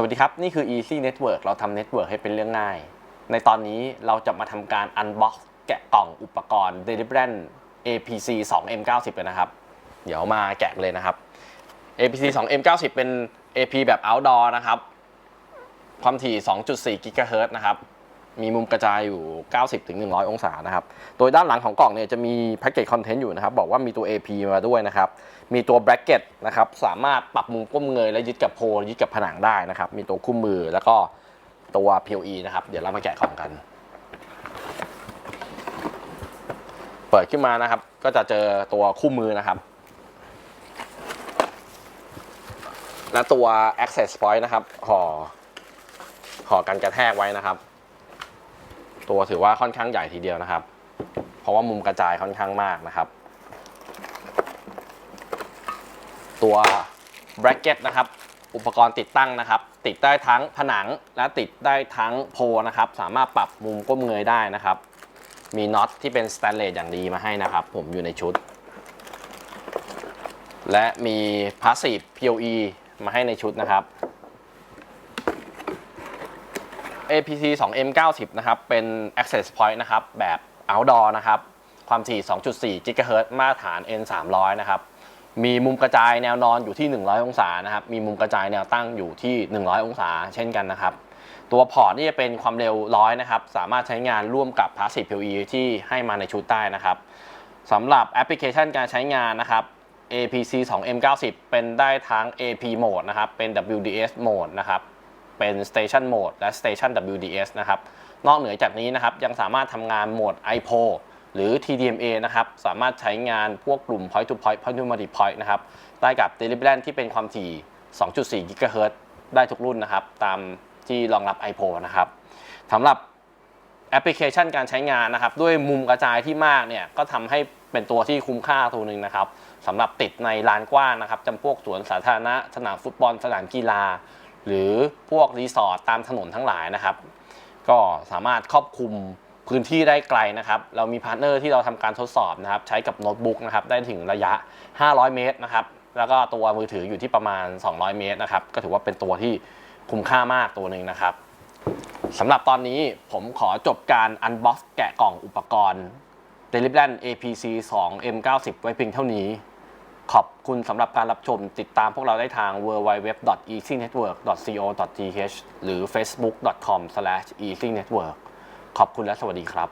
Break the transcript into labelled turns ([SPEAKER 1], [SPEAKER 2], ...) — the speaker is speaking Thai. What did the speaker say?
[SPEAKER 1] สวัสดีครับ นี่คือ Easy Network เราทำ Network ให้เป็นเรื่องง่าย ในตอนนี้เราจะมาทำการ Unbox แกะกล่องอุปกรณ์ d e l i b r a n APC 2 M90 กันนะครับ เดี๋ยวมาแกะเลยนะครับ APC 2 M90 เป็น AP แบบ outdoor นะครับ ความถี่ 2.4 GHz นะครับ มีมุมกระจายอยู่ 90ถึง100 องศานะครับ โดยด้านหลังของกล่องเนี่ยจะมีแพ็กเกจคอนเทนต์อยู่นะครับ บอกว่ามีตัว AP มาด้วยนะครับ มีตัวแบร c เก็ตนะครับ สามารถปรับมุมก้มเงยและยึดกับโพลยึดกับผนังได้นะครับ มีตัวคู่มือแล้วก็ตัว POE นะครับ เดี๋ยวเรามาแกะกล่องกัน เปิดขึ้นมานะครับ ก็จะเจอตัวคู่มือนะครับ และตัว access point นะครับห่อห่อกันกระแทกไว้นะครับ ตัวถือว่าค่อนข้างใหญ่ทีเดียวนะครับ เพราะว่ามุมกระจายค่อนข้างมากนะครับ ตัว bracket นะครับ อุปกรณ์ติดตั้งนะครับ ติดได้ทั้งผนังและติดได้ทั้งโพนะครับ สามารถปรับมุมก้มเงยได้นะครับ มีน็อตที่เป็นสแตนเลสอย่างดีมาให้นะครับ ผมอยู่ในชุด และมี passive POE มาให้ในชุดนะครับ APC 2 M90 นะครับ เป็น access point นะครับ แบบ outdoor นะครับ ความถี่ 2.4 GHz มาตรฐาน N 300นะครับ มีมุมกระจายแนวนอนอยู่ที่ 100 องศานะครับ มีมุมกระจายแนวตั้งอยู่ที่ 100 องศา เช่นกันนะครับ ตัวพอร์ตนี่จะเป็นความเร็วร้อยนะครับ สามารถใช้งานร่วมกับ Passive PoE ที่ให้มาในชุดได้นะครับสำหรับแอปพลิเคชันการใช้งานนะครับ APC 2 M90 เป็นได้ทั้ง AP Mode นะครับ เป็น WDS Mode นะครับ เป็น Station Mode และ Station WDS นะครับนอกเหนือจากนี้นะครับยังสามารถทำงานโหมด IPO หรือ TDMA นะครับสามารถใช้งานพวกกลุ่ม Point to Point Point to Multipoint นะครับได้กับ Delibrand ที่เป็นความถี่ 2.4 GHz ได้ทุกรุ่นนะครับตามที่รองรับ IPO นะครับสำหรับแอปพลิเคชันการใช้งานนะครับ ด้วยมุมกระจายที่มากเนี่ยก็ทำให้เป็นตัวที่คุ้มค่าตัวหนึ่งนะครับสำหรับติดในลานกว้างนะครับจำพวกสวนสาธารณะ สนามฟุตบอลสนามกีฬา หรือพวกรีสอร์ทตามถนนทั้งหลายนะครับ ก็สามารถครอบคลุมพื้นที่ได้ไกลนะครับ เรามีพาร์ทเนอร์ที่เราทำการทดสอบนะครับ ใช้กับโน้ตบุ๊กนะครับ ได้ถึงระยะ 500 เมตรนะครับ แล้วก็ตัวมือถืออยู่ที่ประมาณ 200 เมตรนะครับ ก็ถือว่าเป็นตัวที่คุ้มค่ามากตัวหนึ่งนะครับสำหรับตอนนี้ผมขอจบการอันบ็อกซ์แกะกล่องอุปกรณ์ d e l i b r a n APC 2 M90 ไว้เพียงเท่านี้ ขอบคุณสำหรับการรับชมติดตามพวกเราได้ทาง www.easynetwork.co.th หรือ facebook.com/easynetwork ขอบคุณและสวัสดีครับ